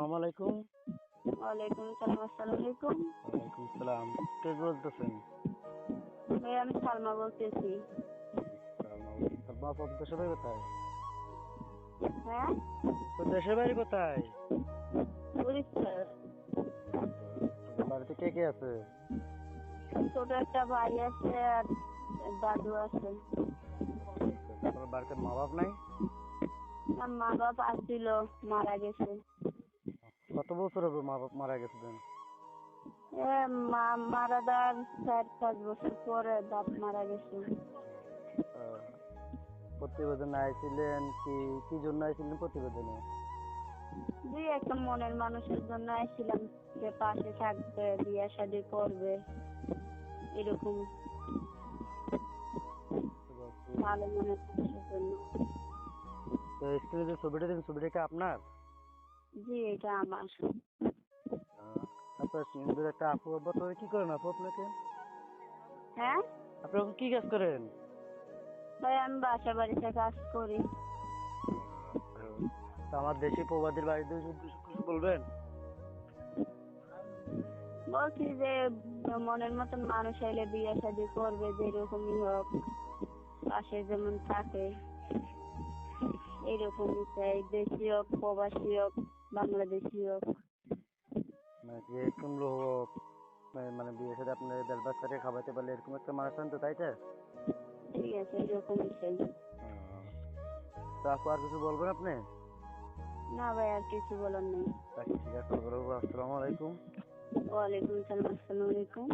আসসালামু আলাইকুম। ওয়ালাইকুম সালাম আসসালামু আলাইকুম। ওয়ালাইকুম সালাম কে বলতেছেন? ভাই আমি সালমা বলতেছি। সালমা আপনার দেশের বাড়ি কোথায়? হ্যাঁ? তো দেশের বাড়ি কোথায়? উড়িষ্যা। বাড়িতে কে কে আছে? ছোট একটা ভাই আছে আর দাদু আছে। আপনার বাড়িতে মা বাপ নাই? মা বাপ আসছিল মারা গেছে। কত বছর হবে মারা গেছিলেন মা মারা দেওয়ার চার পাঁচ বছর পরে বাপ মারা গেছে। প্রতিবেদনে আইছিলেন কি কি জন্য আইছিলেন প্রতিবেদনে? দুই একটা মনের মানুষের জন্য আসছিলাম যে পাশে থাকবে বিয়ে শাদি করবে এরকম। ভালো মনের মানুষের জন্য। তো স্ক্রিনে যে ছবিটা দিন ছবিটা কি আপনার? জি এটা আমার। আপনার সুন্দর একটা আপু বর্তমানে কি করেন আপু আপনাকে? হ্যাঁ? আপনি এখন কি কাজ করেন? ভাই আমি বাসা বাড়িতে কাজ করি। তো আমার দেশি প্রবাদীর বাড়িতে কিছু বলবেন? বলছি যে মনের মতন মানুষ এলে বিয়ে শাদি করবে যেরকমই হোক। পাশে যেমন থাকে এরকমই চাই। দেশি হোক প্রবাসী হোক। বাংলাদেশি হোক মানে যে কুমড়ো হোক মানে- মানে বিয়ের সাথে আপনার দেড় বাচ্চাকে খাওয়াতে পারলে এরকম একটা মানুষ তো তাই তো? ঠিক আছে এইরকমই চাই তো আপু আর কিছু বলবেন আপনি? না ভাই আর কিছু বলার নেই। আচ্ছা, ঠিক আছে আসসালামু আলাইকুম। ওয়ালাইকুম সালাম আসসালামু আলাইকুম।